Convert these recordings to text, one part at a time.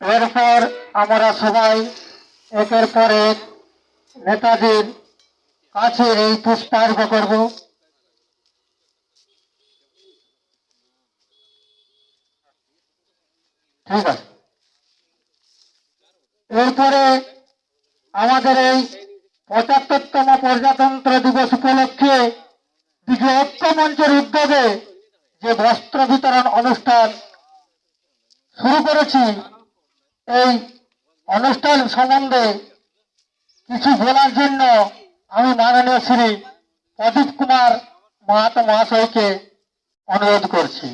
এরপর আমরা সবাই একের পর এক নেতাজির কাছে এই পুষ্পার্ঘ করব। ঠিক আছে। এরপরে আমাদের এই পঁচাত্তরতম প্রজাতন্ত্র দিবস উপলক্ষে বিজয় ঐক্য মঞ্চের উদ্যোগে যে বস্ত্র বিতরণ অনুষ্ঠান শুরু করেছি এই অনুষ্ঠান সম্বন্ধে কিছু বলার জন্য আমি মাননীয় শ্রী প্রদীপ কুমার মাহাতো মহাশয়কে অনুরোধ করছি।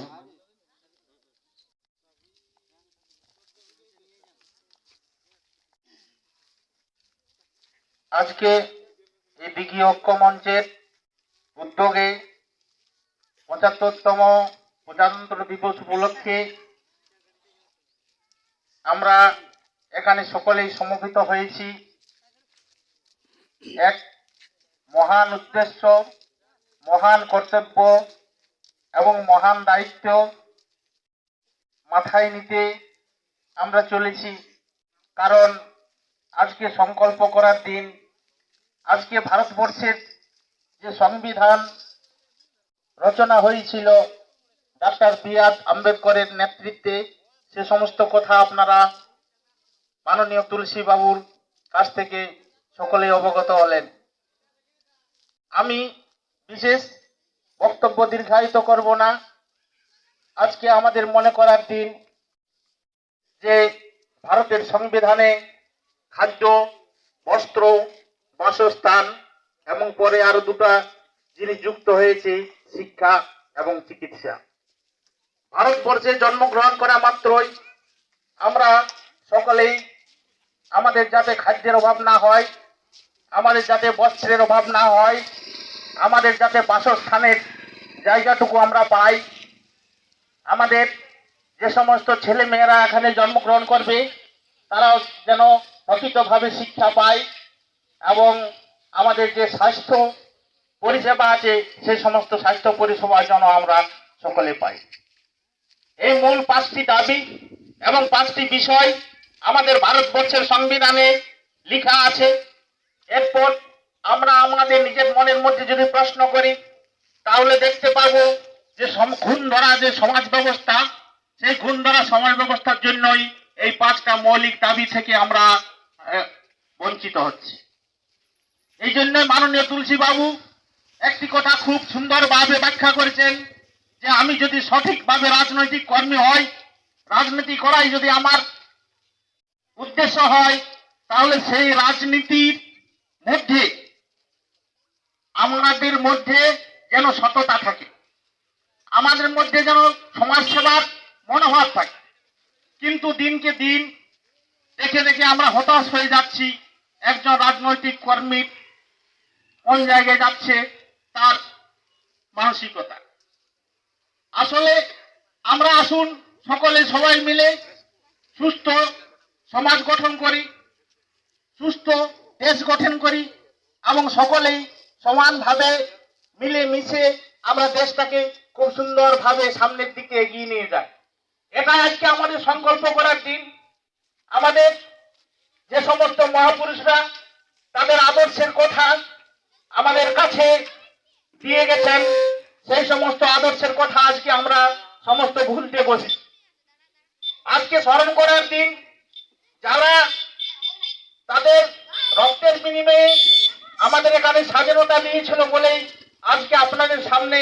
আজকে এই দিঘি ঐক্য মঞ্চের উদ্যোগে পঁচাত্তরতম প্রজাতন্ত্র দিবস উপলক্ষে আমরা এখানে সকলেই সমবেত হয়েছি। এক মহান উদ্দেশ্য, মহান কর্তব্য এবং মহান দায়িত্ব মাথায় নিতে আমরা চলেছি। কারণ আজকে সংকল্প করার দিন, আজকে ভারতবর্ষের যে সংবিধান রচনা হয়েছিল ডাক্তার বি আর আম্বেদকরের নেতৃত্বে সে সমস্ত কথা আপনারা মাননীয় তুলসী বাবুর কাছ থেকে সকলে অবগত হলেন। আমি বিশেষ বক্তব্য দীর্ঘায়িত করব না। আজকে আমাদের মনে করার দিন যে ভারতের সংবিধানে খাদ্য, বস্ত্র, বাসস্থান এবং পরে আরও দুটো জিনিস যুক্ত হয়েছে, শিক্ষা এবং চিকিৎসা। ভারতবর্ষে জন্মগ্রহণ করা মাত্রই আমরা সকলেই আমাদের যাতে খাদ্যের অভাব না হয়, আমাদের যাতে বস্ত্রের অভাব না হয়, আমাদের যাতে বাসস্থানের জায়গাটুকু আমরা পাই। আমাদের যে সমস্ত ছেলে মেয়েরা এখানে জন্মগ্রহণ করবে, তারাও যেন প্রকৃতভাবে শিক্ষা পায় এবং আমাদের যে স্বাস্থ্য পরিষেবা আছে, সেই সমস্ত স্বাস্থ্য পরিষেবা যেন আমরা সকলে পাই। এই মূল পাঁচটি দাবি এবং পাঁচটি বিষয় আমাদের ভারতবর্ষের সংবিধানে লেখা আছে। এরপর আমরা আমাদের নিজের মনের মধ্যে যদি প্রশ্ন করি, তাহলে দেখতে পাবো যে খুন ধরা যে সমাজ ব্যবস্থা, সেই খুন ধরা সমাজ ব্যবস্থার জন্যই এই পাঁচটা মৌলিক দাবি থেকে আমরা বঞ্চিত হচ্ছি। এই জন্য মাননীয় তুলসী বাবু একটি কথা খুব সুন্দরভাবে ব্যাখ্যা করেছেন। যে আমি যদি সঠিকভাবে রাজনৈতিক কর্মী হই, রাজনীতি করাই যদি আমার উদ্দেশ্য হয়, তাহলে সেই রাজনীতির মধ্যে আমাদের মধ্যে যেন সততা থাকে। আমাদের মধ্যে যেন সমাজ সেবার মনোভাব থাকে। কিন্তু দিনকে দিন দেখে দেখে আমরা হতাশ হয়ে যাচ্ছি। একজন রাজনৈতিক কর্মীর কোন জায়গায় যাচ্ছে, তার মানসিকতা। আসলে আমরা আসুন সকলে সবাই মিলে সুস্থ সমাজ গঠন করি, সুস্থ দেশ গঠন করি এবং সকলেই সমানভাবে মিলেমিশে আমরা দেশটাকে খুব সুন্দরভাবে সামনের দিকে এগিয়ে নিয়ে যাই। এটা আজকে আমাদের সংকল্প করার দিন। আমাদের যে সমস্ত মহাপুরুষরা, তাদের আদর্শের কথা আমাদের কাছে দিয়ে গেছেন। সেই সমস্ত আদর্শের কথা আজকে আমরা সমস্ত ভুলতে বসি। আজকে স্মরণ করার দিন যারা তাদের রক্তের বিনিময়ে আমাদের এখানে স্বাধীনতা দিয়েছিল বলেই আজকে আপনাদের সামনে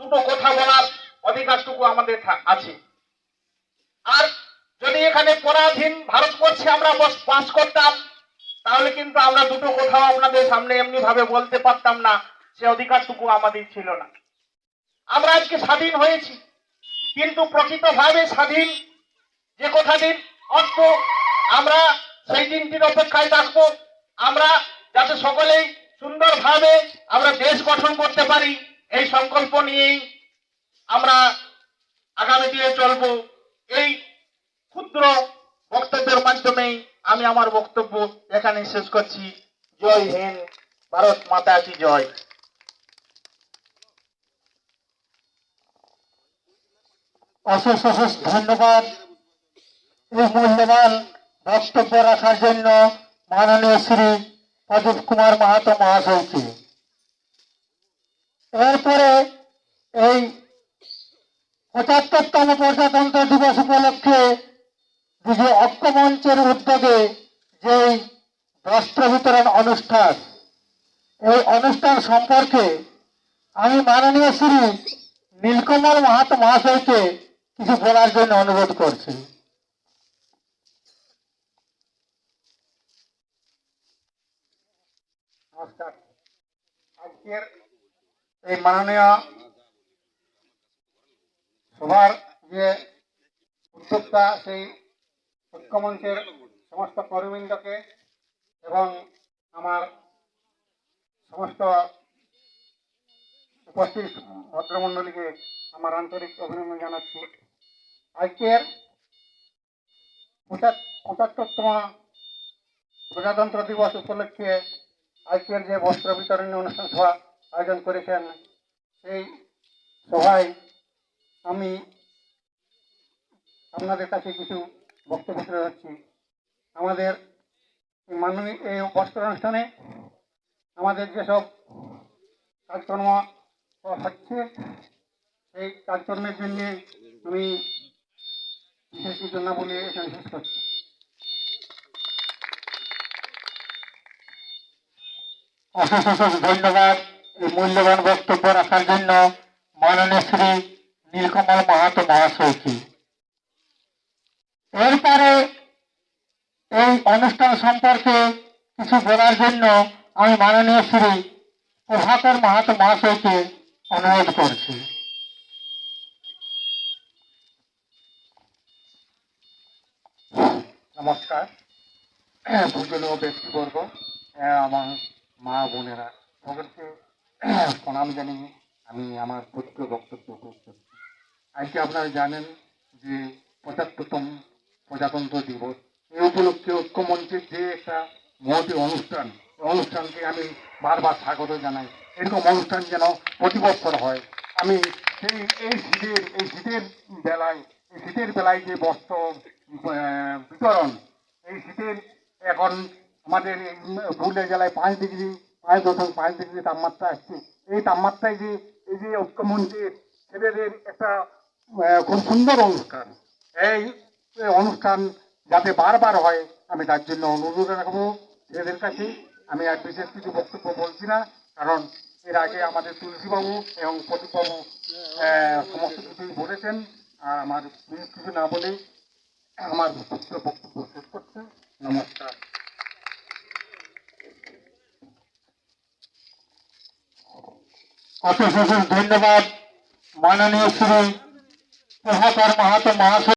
দুটো কথা বলার অধিকারটুকু আমাদের আছে। আর যদি এখানে পরাধীন ভারতবর্ষে আমরা বাস করতাম, তাহলে কিন্তু আমরা দুটো কোথাও আপনাদের সামনে এমনি ভাবে বলতে পারতাম না, সে অধিকারটুকু আমাদের ছিল না। আমরা আজকে স্বাধীন হয়েছি। কিন্তু প্রকৃতভাবে স্বাধীন যে কথা দিন অর্থ আমরা সেই দিনটির অপেক্ষায় থাকব। আমরা যাতে সকলেই সুন্দরভাবে আমরা দেশ গঠন করতে পারি, এই সংকল্প নিয়েই আমরা আগামী দিনে চলবো। এই ক্ষুদ্র বক্তব্যের মাধ্যমেই আমি আমার বক্তব্য এখানে শেষ করছি। জয় হিন্দ, ভারত মাতা কি জয়। অশেষ অশেষ ধন্যবাদ। এই মূল্যবান বক্তব্য রাখার জন্য মাননীয় শ্রী প্রদীপ কুমার মাহাতো মহাশয়কে। এরপরে এই পঁচাত্তরতম প্রজাতন্ত্র দিবস উপলক্ষে বিজয় ঐক্যমঞ্চের উদ্যোগে যে বস্ত্র বিতরণ অনুষ্ঠান, এই অনুষ্ঠান সম্পর্কে আমি মাননীয় শ্রী নীলকমল মাহাতো মহাশয়কে কিছু বলার জন্য অনুরোধ করছি। নমস্কার। আজকের এই মাননীয় সভার যে উদ্যোক্তা সেই ঐক্যমঞ্চের সমস্ত কর্মীবৃন্দকে এবং আমার সমস্ত উপস্থিত ভদ্রমণ্ডলীকে আমার আন্তরিক অভিনন্দন জানাচ্ছি। আজকের পঁচাত- পঁচাত্তরতম প্রজাতন্ত্র দিবস উপলক্ষে আজকের যে বস্ত্র বিতরণী অনুষ্ঠান সভা আয়োজন করেছেন, সেই সভায় আমি আপনাদের কাছে কিছু বক্তব্য তুলে ধরছি। আমাদের মাননীয় এই বস্ত্র অনুষ্ঠানে আমাদের যেসব কাজকর্ম হচ্ছে, সেই কাজকর্মের জন্য আমি অশেষ অশেষ ধন্যবাদ এই মূল্যবান বক্তব্য রাখার জন্য মাননীয় শ্রী নীলকমল মাহাতো মহাশয়কে। এরপরে এই অনুষ্ঠান সম্পর্কে কিছু বলার জন্য আমি মাননীয় শ্রী প্রভাকর মাহাতো মহাশয়কে অনুরোধ করছি। নমস্কার। পূজনীয় ব্যক্তিবর্গ। আহ, আমার মা বোনেরা। সকলকে প্রণাম জানিয়ে আমি আমার ক্ষুদ্র বক্তব্য করছি। আজকে আপনারা জানেন যে পঁচাত্তরতম প্রজাতন্ত্র দিবস। এই উপলক্ষে ঐক্যমঞ্চের যে একটা মহতি অনুষ্ঠান অনুষ্ঠানকে আমি বারবার স্বাগত জানাই। এরকম অনুষ্ঠান যেন প্রতি বছর হয়। আমি সেই এই শীতের এই শীতের বেলায় এই শীতের বেলায় যে বস্ত্র বিতরণ। এই শীতের এখন আমাদের পুরুলিয়া জেলায় পাঁচ ডিগ্রি, পাঁচ দশমিক পাঁচ ডিগ্রি তাপমাত্রা আসছে। এই তাপমাত্রায় যে, এই যে ঐক্যমঞ্চের ছেলেদের একটা খুব সুন্দর অনুষ্ঠান। এই অনুষ্ঠান যাতে বারবার হয়, আমি তার জন্য অনুরোধ রাখব ছেলেদের কাছে। আমি আর বিশেষ কিছু বক্তব্য বলছি না, কারণ এর আগে আমাদের তুলসীবাবু এবং প্রদীপবাবু সমস্ত কিছুই বলেছেন। আর আমার বিশেষ কিছু না বলেই আমার বক্তব্য শেষ করছে নমস্কার অশেষ অশেষ ধন্যবাদ মাননীয় শ্রী প্রভাকর মাহাতো মহাশয়